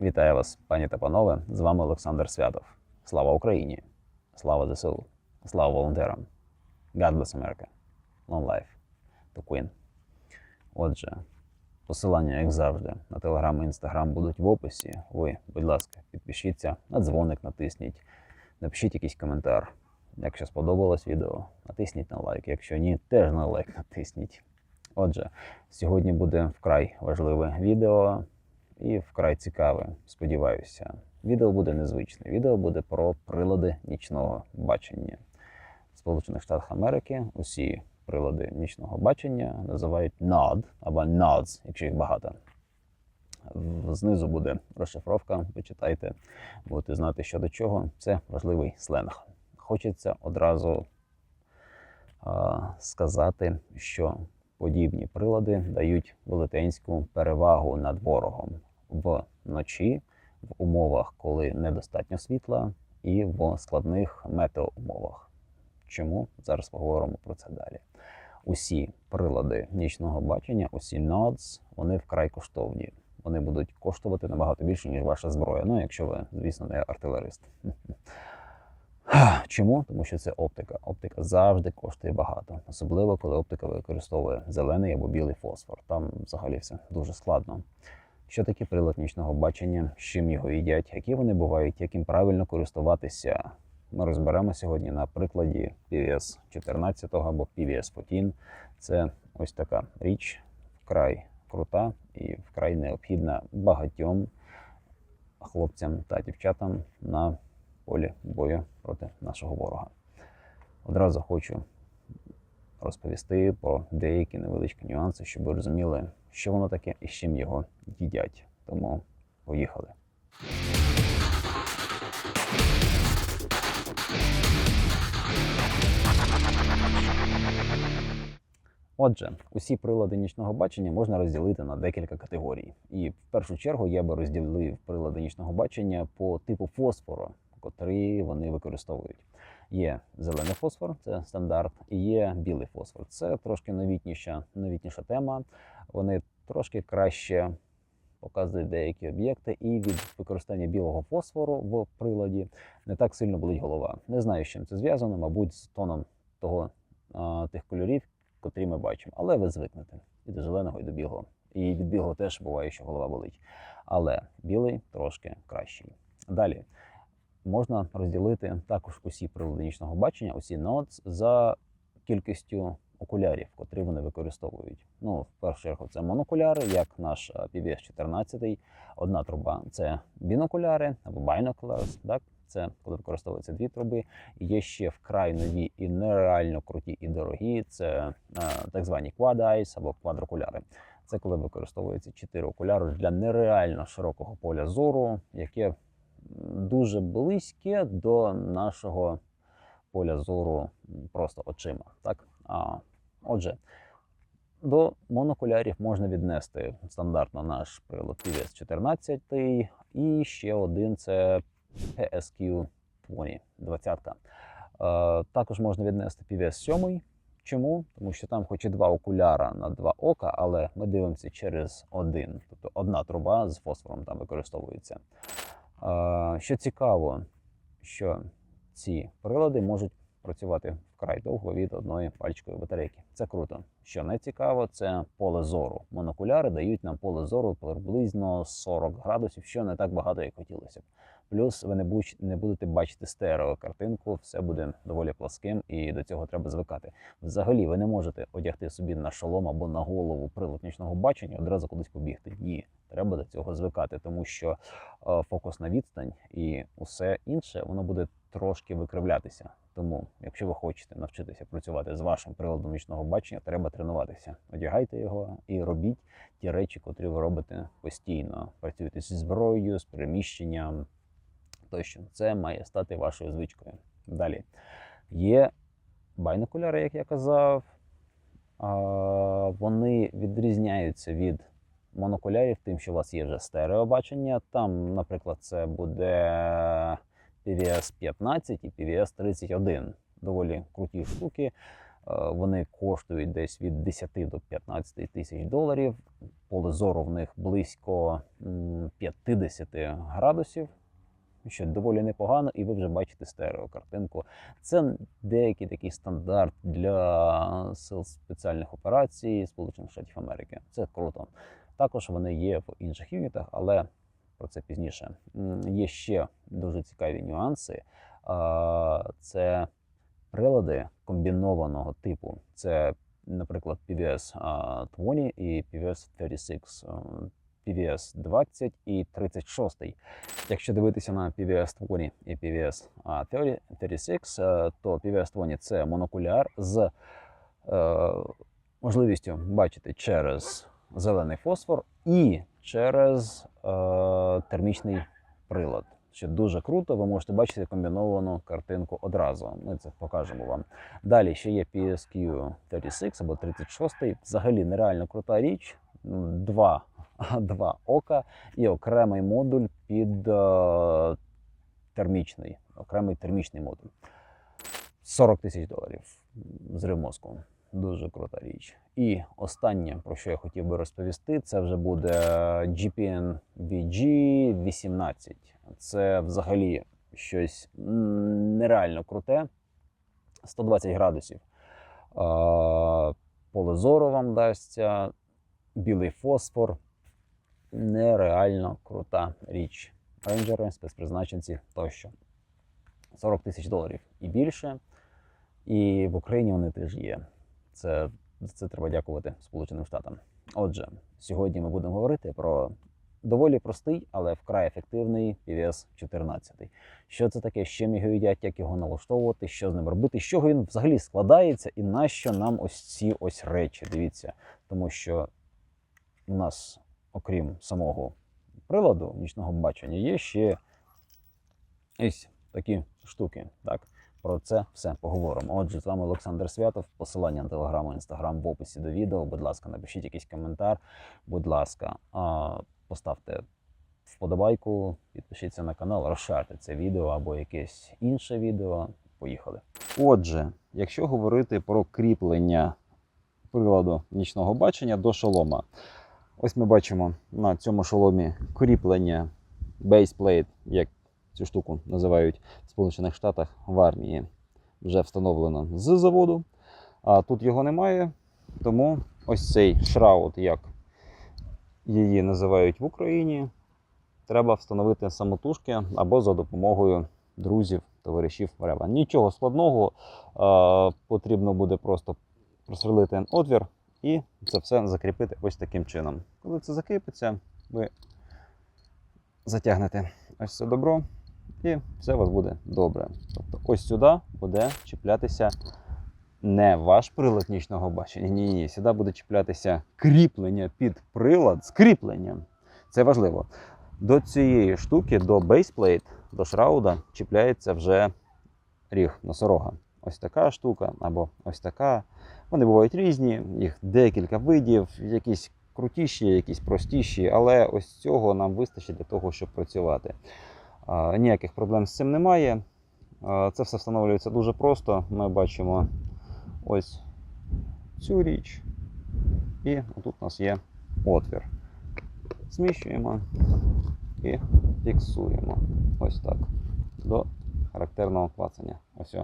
Вітаю вас, пані та панове. З вами Олександр Святов. Слава Україні! Слава ЗСУ! Слава волонтерам! God bless America! Long life to Queen! Отже, посилання, як завжди, на Телеграм і Інстаграм будуть в описі. Ви, будь ласка, підпишіться, на дзвоник натисніть, напишіть якийсь коментар. Якщо сподобалось відео, натисніть на лайк. Якщо ні, теж на лайк натисніть. Отже, сьогодні буде вкрай важливе відео і вкрай цікаве, сподіваюся. Відео буде незвичне. Відео буде про прилади нічного бачення. В Сполучених Штатах Америки усі прилади нічного бачення називають NOD або NODS, якщо їх багато. Знизу буде розшифровка, почитайте, будете знати, що до чого. Це важливий сленг. Хочеться одразу а, сказати, що подібні прилади дають велетенську перевагу над ворогом вночі, в умовах, коли недостатньо світла, і в складних метеоумовах. Чому зараз поговоримо про це далі? Усі прилади нічного бачення, усі NODS, вони вкрай коштовні. Вони будуть коштувати набагато більше, ніж ваша зброя. Ну, якщо ви, звісно, не артилерист. Чому? Тому що це оптика. Оптика завжди коштує багато, особливо коли оптика використовує зелений або білий фосфор. Там взагалі все дуже складно. Що таке прилад нічного бачення, з чим його їдять, які вони бувають, як їм правильно користуватися. Ми розберемо сьогодні на прикладі PVS 14 або PVS 14. Це ось така річ, вкрай крута і вкрай необхідна багатьом хлопцям та дівчатам на полі бою проти нашого ворога. Одразу хочу розповісти про деякі невеличкі нюанси, щоб ви розуміли, що воно таке і з чим його їдять. Тому поїхали. Отже, усі прилади нічного бачення можна розділити на декілька категорій. І в першу чергу я би розділив прилади нічного бачення по типу фосфору, котрий вони використовують. Є зелений фосфор, це стандарт, і є білий фосфор. Це трошки новітніша, новітніша тема. Вони трошки краще показують деякі об'єкти, і від використання білого фосфору в приладі не так сильно болить голова. Не знаю, з чим це зв'язано, мабуть, з тоном того, тих кольорів, котрі ми бачимо. Але ви звикнете і до зеленого, і до білого. І від білого теж буває, що голова болить. Але білий трошки кращий. Далі можна розділити також усі прилади бачення, усі NODS за кількістю окулярів, котрі вони використовують. Ну, в першу чергу, це монокуляри, як наш а, PVS 14. Одна труба це бінокуляри або binoculars, так? Це коли використовуються дві труби. Є ще вкрай нові і нереально круті і дорогі. Це е, так звані quad eyes або квадрокуляри. Це коли використовуються чотири окуляри для нереально широкого поля зору, яке дуже близьке до нашого поля зору просто очима. Так? А, отже, до монокулярів можна віднести стандартно наш прилад PVS 14 і ще один це PSQ 20, 20. Е, також можна віднести PVS 7. Чому? Тому що там хоч і два окуляра на два ока, але ми дивимося через один. Тобто одна труба з фосфором там використовується. Що цікаво, що ці прилади можуть працювати вкрай довго від одної пальчикової батарейки. Це круто. Що не цікаво, це поле зору. Монокуляри дають нам поле зору приблизно 40 градусів, що не так багато, як хотілося б. Плюс ви не не будете бачити стереокартинку, все буде доволі пласким, і до цього треба звикати. Взагалі, ви не можете одягти собі на шолом або на голову прилад нічного бачення, одразу кудись побігти. Ні, треба до цього звикати, тому що е, фокус на відстань і усе інше воно буде трошки викривлятися. Тому, якщо ви хочете навчитися працювати з вашим приладом нічного бачення, треба тренуватися. Одягайте його і робіть ті речі, котрі ви робите постійно. Працюйте зі зброєю, з переміщенням. Тощо, це має стати вашою звичкою. Далі є байнокуляри, як я казав. Вони відрізняються від монокулярів, тим, що у вас є вже стереобачення. Там, наприклад, це буде PVS 15 і PVS 31. Доволі круті штуки. Вони коштують десь від 10 до 15 тисяч доларів. Поле зору в них близько 50 градусів, що доволі непогано, і ви вже бачите стереокартинку. Це деякий такий стандарт для сил спеціальних операцій Сполучених Штатів Америки. Це круто. Також вони є в інших юнітах, але про це пізніше. Є ще дуже цікаві нюанси. Це прилади комбінованого типу. Це, наприклад, PVS а, 20 і PVS 36. PVS 20 і 36. Якщо дивитися на PVS 20 і PVS 30 36, е, то PVS 20 – це монокуляр з е, можливістю бачити через зелений фосфор і через е, термічний прилад. Що дуже круто, ви можете бачити комбіновану картинку одразу. Ми це покажемо вам. Далі ще є PSQ 36 або 36. Взагалі нереально крута річ. Два, два ока і окремий модуль під е, термічний, окремий термічний модуль. 40 тисяч доларів. Зрив мозку. Дуже крута річ. І останнє, про що я хотів би розповісти, це вже буде GPN VG18. Це взагалі щось нереально круте. 120 градусів. Поле зору вам дасться, білий фосфор. Нереально крута річ. Рейнджери, спецпризначенці тощо. 40 тисяч доларів і більше. І в Україні вони теж є. Це, це треба дякувати Сполученим Штатам. Отже, сьогодні ми будемо говорити про доволі простий, але вкрай ефективний PVS 14. Що це таке, з чим його їдять, як його налаштовувати, що з ним робити, з чого він взагалі складається, і нащо нам ось ці ось речі. Дивіться, тому що у нас, окрім самого приладу нічного бачення, є ще ось такі штуки. Так? Про це все поговоримо. Отже, з вами Олександр Святов. Посилання на телеграм і інстаграм в описі до відео. Будь ласка, напишіть якийсь коментар. Будь ласка, поставте вподобайку, підпишіться на канал, розшарте це відео або якесь інше відео. Поїхали. Отже, якщо говорити про кріплення приладу нічного бачення до шолома, ось ми бачимо на цьому шоломі кріплення бейсплейт, як цю штуку називають в Сполучених Штатах в армії. Вже встановлено з заводу. А тут його немає. Тому ось цей шраут, як її називають в Україні, треба встановити самотужки або за допомогою друзів, товаришів Рева. Нічого складного, потрібно буде просто просверлити отвір і це все закріпити ось таким чином. Коли це закріпиться, ви затягнете ось це добро, і все у вас буде добре. Тобто ось сюди буде чіплятися не ваш прилад нічного бачення. Ні, ні, сюди буде чіплятися кріплення під прилад з кріпленням. Це важливо. До цієї штуки, до бейсплейт, до шрауда, чіпляється вже ріг носорога. Ось така штука або ось така. Вони бувають різні, їх декілька видів, якісь крутіші, якісь простіші, але ось цього нам вистачить для того, щоб працювати. Ніяких проблем з цим немає. Це все встановлюється дуже просто. Ми бачимо ось цю річ, і тут у нас є отвір. Зміщуємо і фіксуємо. Ось так. До характерного клацання. Ось.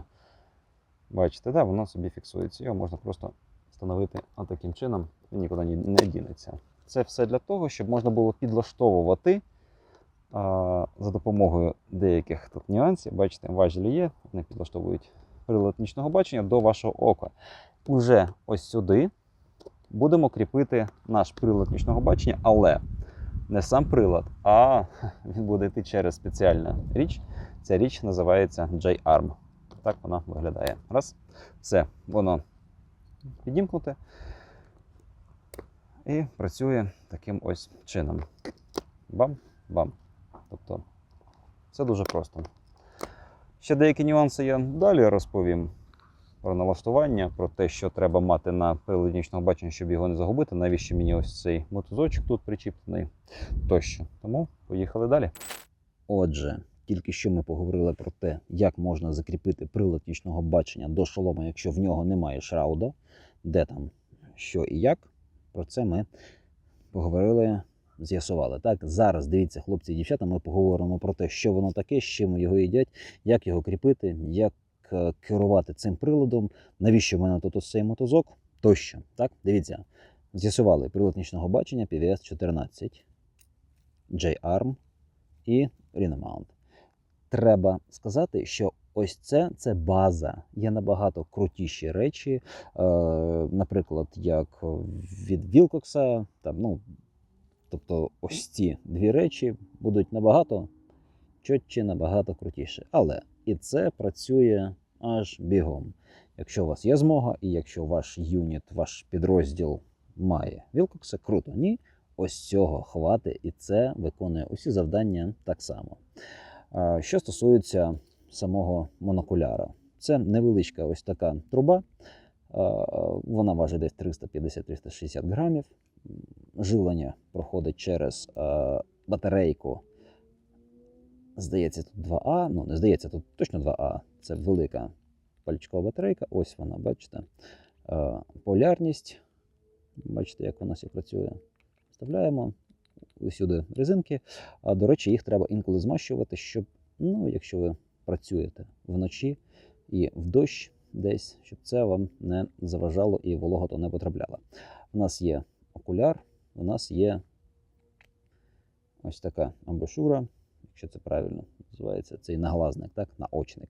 Бачите, да, воно собі фіксується. Його можна просто встановити таким чином, він нікуди не дінеться. Це все для того, щоб можна було підлаштовувати а, за допомогою деяких тут нюансів. Бачите, важелі є, вони підлаштовують прилад нічного бачення до вашого ока. Уже ось сюди будемо кріпити наш прилад нічного бачення, але не сам прилад, а він буде йти через спеціальну річ. Ця річ називається J-Arm. Так вона виглядає. Раз. Все, воно підімкнуте і працює таким ось чином. Бам-бам. Тобто, це дуже просто. Ще деякі нюанси я далі розповім про налаштування, про те, що треба мати на приладі бачення, щоб його не загубити. Навіщо мені ось цей мотузочок тут причіплений тощо. Тому поїхали далі. Отже, Тільки що ми поговорили про те, як можна закріпити прилад нічного бачення до шолома, якщо в нього немає шрауда, де там, що і як. Про це ми поговорили, з'ясували. Так, зараз дивіться, хлопці і дівчата, ми поговоримо про те, що воно таке, з чим його їдять, як його кріпити, як е, керувати цим приладом, навіщо в мене тут ось цей мотузок тощо. Так, дивіться, з'ясували прилад нічного бачення PVS 14, J-Arm і Renomount. Треба сказати, що ось це це база. Є набагато крутіші речі, е, наприклад, як від Вілкокса. Там, ну, тобто, ось ці дві речі будуть набагато чотче, набагато крутіше. Але і це працює аж бігом. Якщо у вас є змога, і якщо ваш юніт, ваш підрозділ має Вілкокса, круто. Ні, ось цього хватить, і це виконує усі завдання так само. Що стосується самого монокуляра, це невеличка ось така труба. Вона важить десь 350-360 грамів. Живлення проходить через батарейку. Здається, тут 2А. Ну, не здається, тут точно 2А. Це велика пальчикова батарейка. Ось вона, бачите. Полярність. Бачите, як вона все працює. Вставляємо усюди резинки. А до речі, їх треба інколи змащувати, щоб, ну, якщо ви працюєте вночі і в дощ десь, щоб це вам не заважало і волога то не потрапляла. У нас є окуляр, у нас є ось така амбушура, якщо це правильно називається, цей наглазник, так, наочник.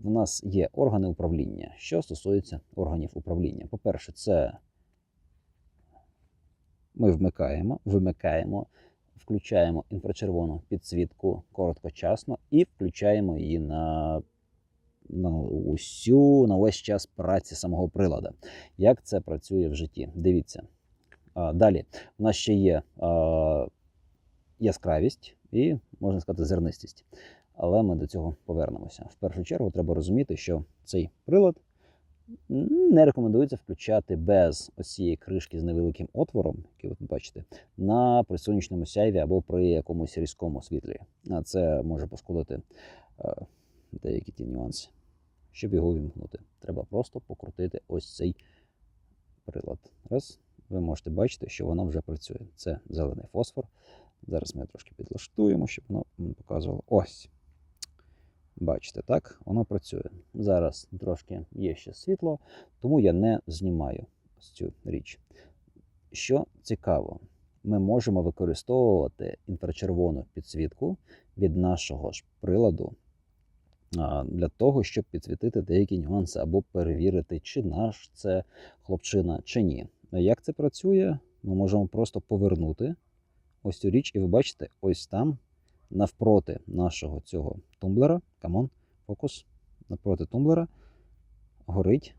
В нас є органи управління. Що стосується органів управління? По-перше, це ми вмикаємо, вимикаємо, включаємо інфрачервону підсвітку короткочасно і включаємо її на, на усю на весь час праці самого прилада. Як це працює в житті? Дивіться. А, далі у нас ще є а, яскравість і, можна сказати, зернистість. Але ми до цього повернемося. В першу чергу треба розуміти, що цей прилад не рекомендується включати без ось цієї кришки з невеликим отвором, який ви тут бачите, на при сонячному сяйві або при якомусь різкому світлі. А це може пошкодити е, деякі ті нюанси. Щоб його вімкнути, треба просто покрутити ось цей прилад. Раз, ви можете бачити, що воно вже працює. Це зелений фосфор. Зараз ми трошки підлаштуємо, щоб воно показувало. Ось. Бачите, так, воно працює. Зараз трошки є ще світло, тому я не знімаю цю річ. Що цікаво, ми можемо використовувати інфрачервону підсвітку від нашого ж приладу для того, щоб підсвітити деякі нюанси або перевірити, чи наш це хлопчина, чи ні. Як це працює? Ми можемо просто повернути ось цю річ, і ви бачите, ось там навпроти нашого цього тумблера, камон, фокус, навпроти тумблера горить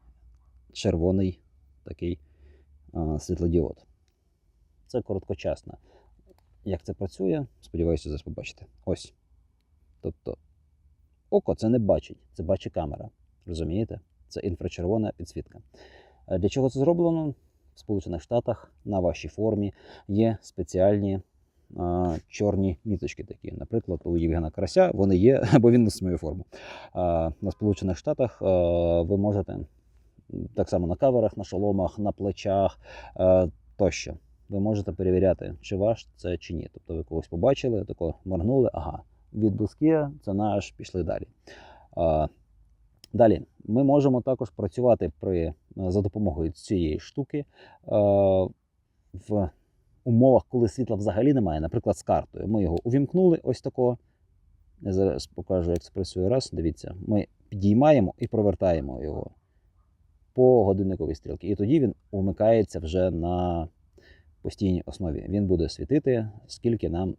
червоний такий а, світлодіод. Це короткочасно. Як це працює, сподіваюся, зараз побачите. Ось. Тобто, око це не бачить, це бачить камера. Розумієте? Це інфрачервона підсвітка. Для чого це зроблено? В Сполучених Штатах на вашій формі є спеціальні а, чорні міточки такі. Наприклад, у Євгена Карася вони є, бо він носить мою форму. А, на Сполучених Штатах а, ви можете так само на каверах, на шоломах, на плечах а, тощо. Ви можете перевіряти, чи ваш це чи ні. Тобто ви когось побачили, тако моргнули, ага, від доски це наш, пішли далі. А, Далі ми можемо також працювати при, за допомогою цієї штуки е, в умовах, коли світла взагалі немає, наприклад, з картою. Ми його увімкнули ось такого. Я зараз покажу, як це працює. Раз, дивіться, ми підіймаємо і провертаємо його по годинниковій стрілці. І тоді він вмикається вже на постійній основі. Він буде світити, скільки нам,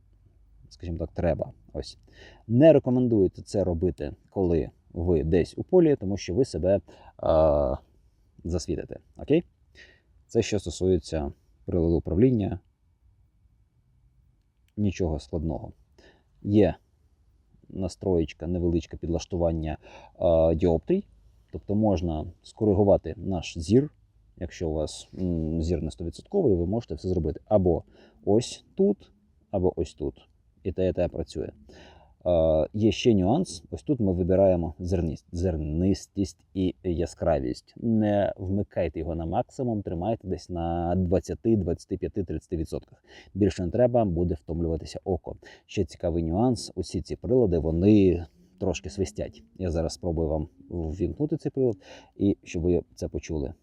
скажімо так, треба. Ось. Не рекомендуєте це робити, коли ви десь у полі, тому що ви себе а, засвітите. Окей? Це що стосується приладу управління. Нічого складного. Є настроєчка, невеличке підлаштування е, діоптрій. Тобто можна скоригувати наш зір. Якщо у вас м, зір не 100%, ви можете все зробити або ось тут, або ось тут. І те, і те працює. Є ще нюанс. Ось тут ми вибираємо зерність, зернистість і яскравість. Не вмикайте його на максимум, тримайте десь на 20, 25, 30%. Більше не треба, буде втомлюватися око. Ще цікавий нюанс: усі ці прилади вони трошки свистять. Я зараз спробую вам ввімкнути цей прилад, і щоб ви це почули.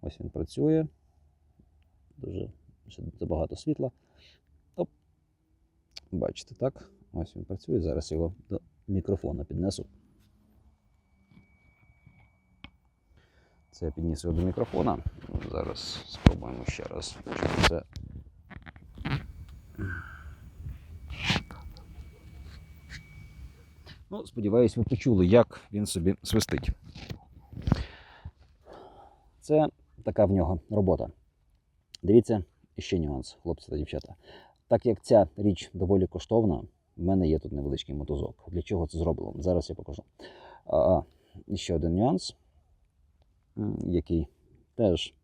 Ось він працює. Дуже забагато світла. Бачите, так? Ось він працює. Зараз його до мікрофона піднесу. Це я підніс його до мікрофона. Зараз спробуємо ще раз. Це... Ну, сподіваюсь, ви почули, як він собі свистить. Це така в нього робота. Дивіться, ще нюанс, хлопці та дівчата. Так як ця річ доволі коштовна, в мене є тут невеличкий мотузок. Для чого це зроблено? Зараз я покажу. А, ще один нюанс, який теж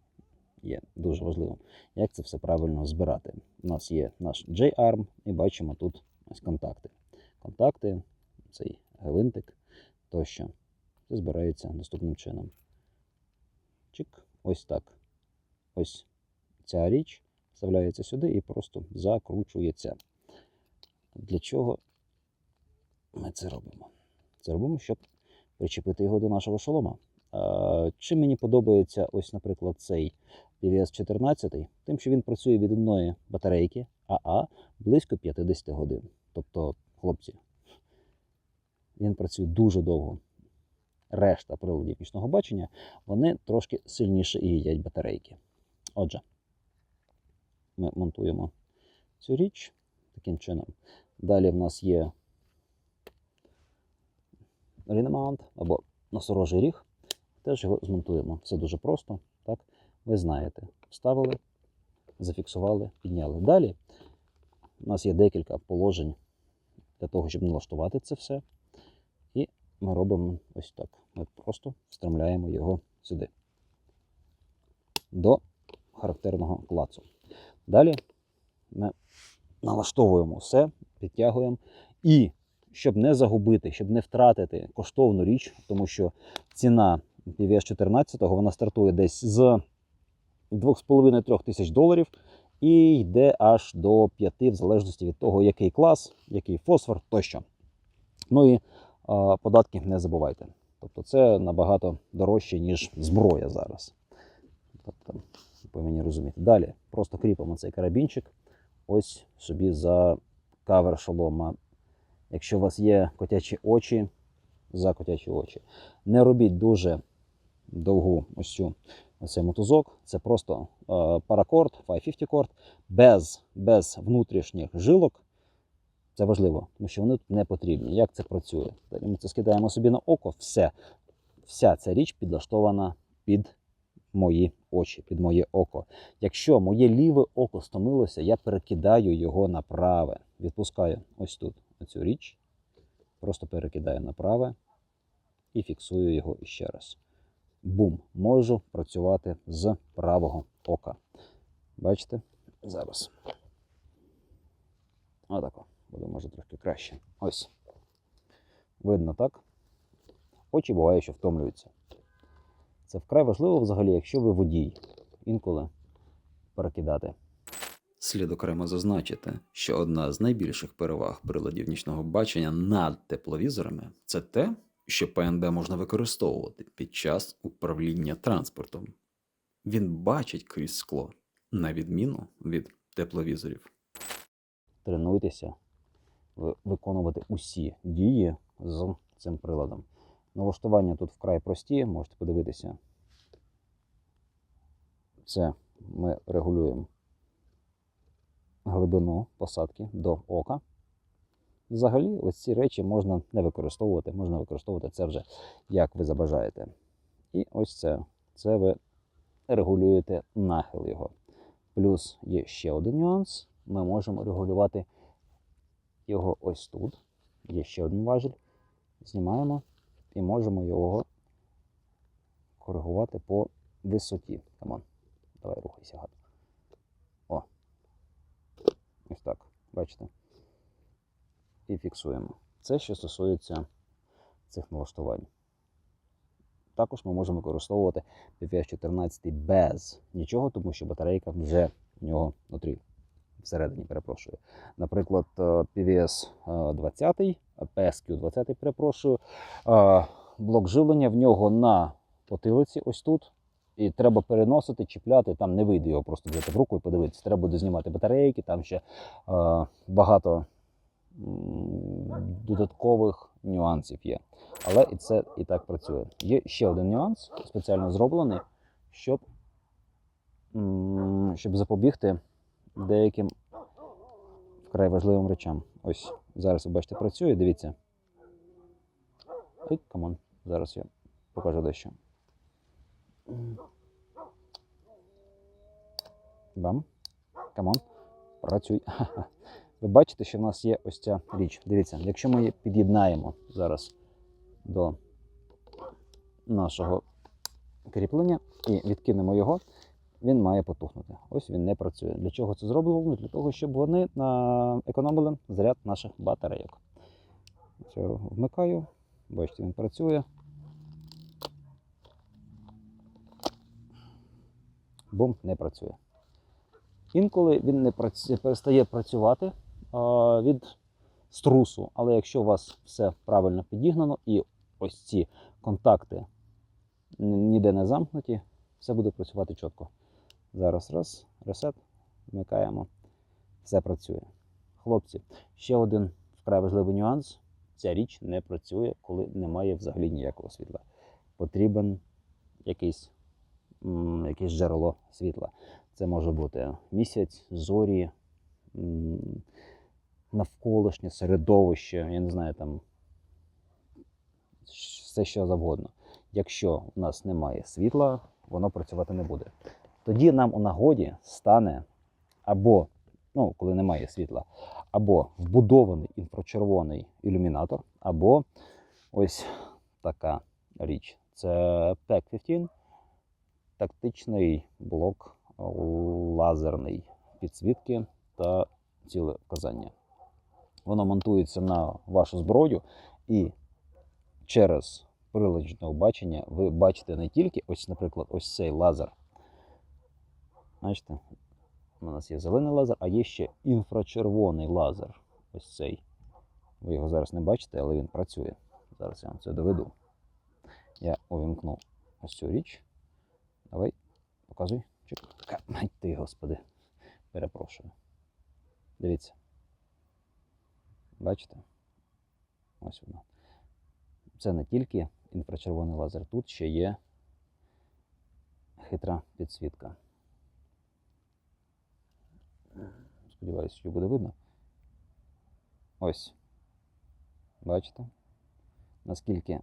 є дуже важливим. Як це все правильно збирати? У нас є наш J-arm, і бачимо тут ось контакти. Контакти, цей гвинтик тощо. Це збирається наступним чином. Чик, ось так. Ось ця річ вставляється сюди і просто закручується. Для чого ми це робимо? Це робимо, щоб причепити його до нашого шолома. Чим мені подобається, ось, наприклад, цей PVS 14, тим, що він працює від одної батарейки АА близько 50 годин. Тобто, хлопці, він працює дуже довго. Решта приладів нічного бачення вони трошки сильніше і їдять батарейки. Отже, ми монтуємо цю річ таким чином. Далі в нас є рінемаунт або носорожий ріг. Теж його змонтуємо. Все дуже просто. Так? Ви знаєте, вставили, зафіксували, підняли. Далі у нас є декілька положень для того, щоб налаштувати це все. І ми робимо ось так. Ми просто встромляємо його сюди. До характерного клацу. Далі ми налаштовуємо все, підтягуємо. І щоб не загубити, щоб не втратити коштовну річ, тому що ціна PVS 14 вона стартує десь з 2,5-3 тисяч доларів і йде аж до 5, в залежності від того, який клас, який фосфор тощо. Ну і а, податки не забувайте. Тобто це набагато дорожче, ніж зброя зараз. Тобто, повинні розуміти. Далі просто кріпимо цей карабінчик ось собі за кавер шолома. Якщо у вас є котячі очі, за котячі очі. Не робіть дуже довгу ось цю ось цей мотузок. Це просто е, паракорд, 550 корд, без, без внутрішніх жилок. Це важливо, тому що вони тут не потрібні. Як це працює? Ми це скидаємо собі на око, все. Вся ця річ підлаштована під мої очі, під моє око. Якщо моє ліве око стомилося, я перекидаю його на праве. Відпускаю ось тут оцю річ, просто перекидаю на праве і фіксую його іще раз. Бум! Можу працювати з правого ока. Бачите? Зараз. Отако. Буде може трохи краще. Ось. Видно, так? Очі буває, що втомлюються. Це вкрай важливо взагалі, якщо ви водій. Інколи перекидати. Слід окремо зазначити, що одна з найбільших переваг приладів нічного бачення над тепловізорами це те, що ПНБ можна використовувати під час управління транспортом. Він бачить крізь скло, на відміну від тепловізорів. Тренуйтеся виконувати усі дії з цим приладом. Налаштування тут вкрай прості, можете подивитися. Це ми регулюємо глибину посадки до ока. Взагалі, ось ці речі можна не використовувати, можна використовувати це вже як ви забажаєте. І ось це. Це ви регулюєте нахил його. Плюс є ще один нюанс. Ми можемо регулювати його ось тут. Є ще один важіль. Знімаємо і можемо його коригувати по висоті. Камон. Давай рухайся, гад. О. Ось так. Бачите? і фіксуємо. Це що стосується цих налаштувань. Також ми можемо використовувати PVS 14 без нічого, тому що батарейка вже в нього внутрі, всередині, перепрошую. Наприклад, PVS е, 20, е, PSQ 20, перепрошую, е, блок живлення в нього на потилиці, ось тут. І треба переносити, чіпляти, там не вийде його просто взяти в руку і подивитися. Треба буде знімати батарейки, там ще е, багато додаткових нюансів є. Але і це і так працює. Є ще один нюанс, спеціально зроблений, щоб, щоб запобігти деяким вкрай важливим речам. Ось зараз ви бачите, працює. Дивіться. Ой, камон. Зараз я покажу дещо. Бам. Камон. Працюй. Ви бачите, що в нас є ось ця річ. Дивіться, якщо ми її під'єднаємо зараз до нашого кріплення і відкинемо його, він має потухнути. Ось він не працює. Для чого це зроблено? Для того, щоб вони економили заряд наших батарейок. Це вмикаю. Бачите, він працює. Бум не працює. Інколи він не праці- перестає працювати а, від струсу, але якщо у вас все правильно підігнано і ось ці контакти ніде не замкнуті, все буде працювати чітко. Зараз раз, ресет, вмикаємо, все працює. Хлопці, ще один вкрай важливий нюанс: ця річ не працює, коли немає взагалі ніякого світла. Потрібен якийсь, м, якесь джерело світла. Це може бути місяць, зорі, навколишнє середовище, я не знаю, там все що завгодно. Якщо у нас немає світла, воно працювати не буде. Тоді нам у нагоді стане або, ну, коли немає світла, або вбудований інфрачервоний ілюмінатор, або ось така річ. Це PEC 15, тактичний блок лазерний підсвітки та цілеказання. Воно монтується на вашу зброю, і через прилад нічного бачення ви бачите не тільки, ось, наприклад, ось цей лазер. Бачите, у нас є зелений лазер, а є ще інфрачервоний лазер. Ось цей. Ви його зараз не бачите, але він працює. Зараз я вам це доведу. Я увімкну ось цю річ. Давай, показуй. Чик. Ка- Ай ти, господи. Перепрошую. Дивіться. Бачите? Ось воно. Це не тільки інфрачервоний лазер, тут ще є хитра підсвітка. Сподіваюся, що буде видно. Ось. Бачите? Наскільки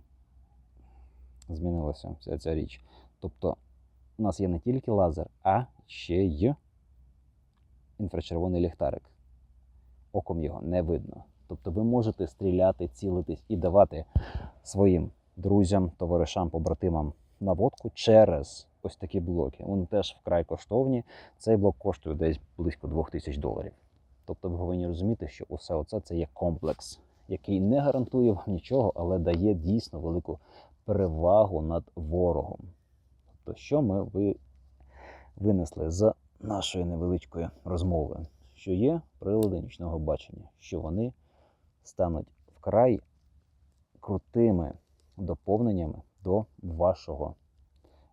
змінилася вся ця річ. Тобто, у нас є не тільки лазер, а ще й інфрачервоний ліхтарик. Оком його не видно. Тобто ви можете стріляти, цілитись і давати своїм друзям, товаришам, побратимам наводку через ось такі блоки. Вони теж вкрай коштовні. Цей блок коштує десь близько 2000 доларів. Тобто ви повинні розуміти, що усе оце це є комплекс, який не гарантує вам нічого, але дає дійсно велику перевагу над ворогом. Тобто, що ми ви винесли з нашої невеличкої розмови, що є прилади нічного бачення, що вони стануть вкрай крутими доповненнями до вашого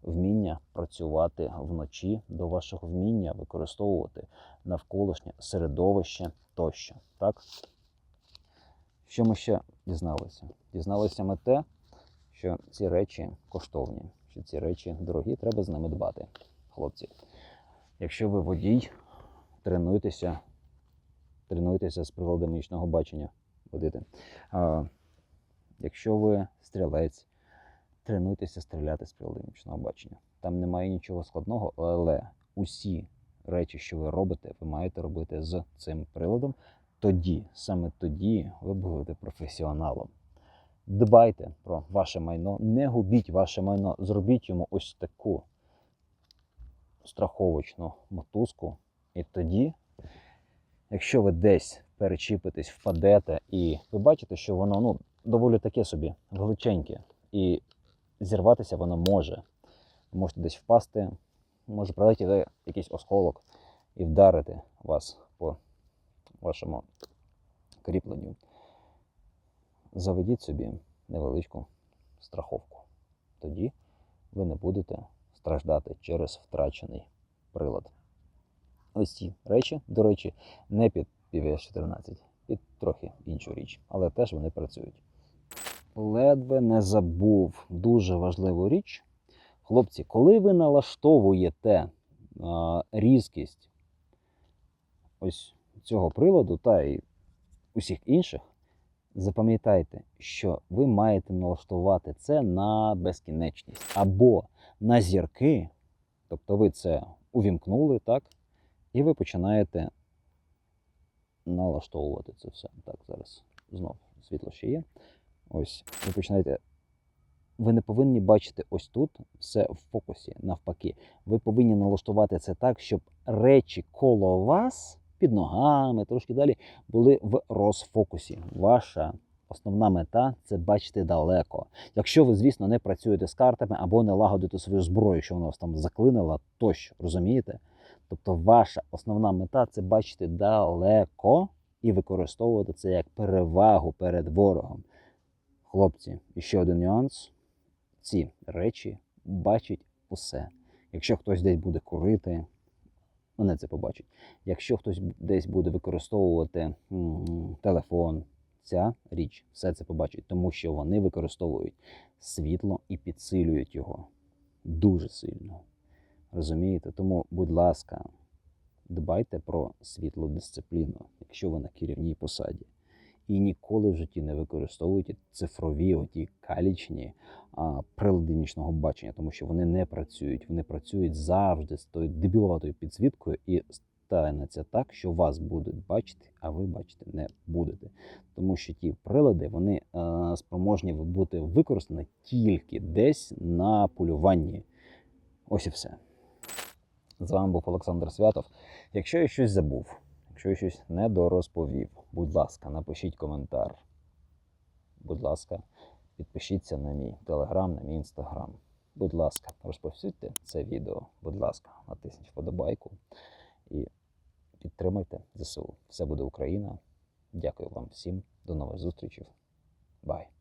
вміння працювати вночі, до вашого вміння використовувати навколишнє середовище тощо. Так? Що ми ще дізналися? Дізналися ми те, що ці речі коштовні, що ці речі дорогі, треба з ними дбати, хлопці. Якщо ви водій, тренуйтеся, тренуйтеся з приладами нічного бачення водити. А, якщо ви стрілець, тренуйтеся стріляти з приладами нічного бачення. Там немає нічого складного, але усі речі, що ви робите, ви маєте робити з цим приладом. Тоді, саме тоді, ви будете професіоналом. Дбайте про ваше майно, не губіть ваше майно, зробіть йому ось таку страховочну мотузку. І тоді, якщо ви десь перечіпитесь, впадете, і ви бачите, що воно ну, доволі таке собі величеньке. І зірватися воно може. Можете десь впасти, може прилетіти якийсь осколок і вдарити вас по вашому кріпленню. Заведіть собі невеличку страховку. Тоді ви не будете страждати через втрачений прилад. Ось ці речі, до речі, не під PVS 14, під трохи іншу річ, але теж вони працюють. Ледве не забув дуже важливу річ. Хлопці, коли ви налаштовуєте а, різкість ось цього приладу та й усіх інших, запам'ятайте, що ви маєте налаштувати це на безкінечність або на зірки, тобто ви це увімкнули, так? І ви починаєте налаштовувати це все. Так, зараз знов світло ще є. Ось, ви починаєте. Ви не повинні бачити ось тут все в фокусі, навпаки. Ви повинні налаштувати це так, щоб речі коло вас під ногами, трошки далі, були в розфокусі. Ваша основна мета це бачити далеко. Якщо ви, звісно, не працюєте з картами або не лагодите свою зброю, що вона вас там заклинила, тощо, розумієте? Тобто ваша основна мета це бачити далеко і використовувати це як перевагу перед ворогом. Хлопці, і ще один нюанс: ці речі бачать усе. Якщо хтось десь буде курити, вони це побачать. Якщо хтось десь буде використовувати телефон, ця річ все це побачить, тому що вони використовують світло і підсилюють його дуже сильно. Розумієте? Тому, будь ласка, дбайте про світлу дисципліну, якщо ви на керівній посаді. І ніколи в житті не використовуйте цифрові, оті калічні а, прилади нічного бачення, тому що вони не працюють. Вони працюють завжди з тою дебіловатою підсвіткою і станеться так, що вас будуть бачити, а ви бачити не будете. Тому що ті прилади вони е, спроможні бути використані тільки десь на полюванні. Ось і все. З вами був Олександр Святов. Якщо я щось забув, якщо я щось недорозповів, будь ласка, напишіть коментар. Будь ласка, підпишіться на мій телеграм, на мій інстаграм. Будь ласка, розповсюдьте це відео. Будь ласка, натисніть вподобайку і підтримайте ЗСУ. Все буде Україна. Дякую вам всім. До нових зустрічей. Бай.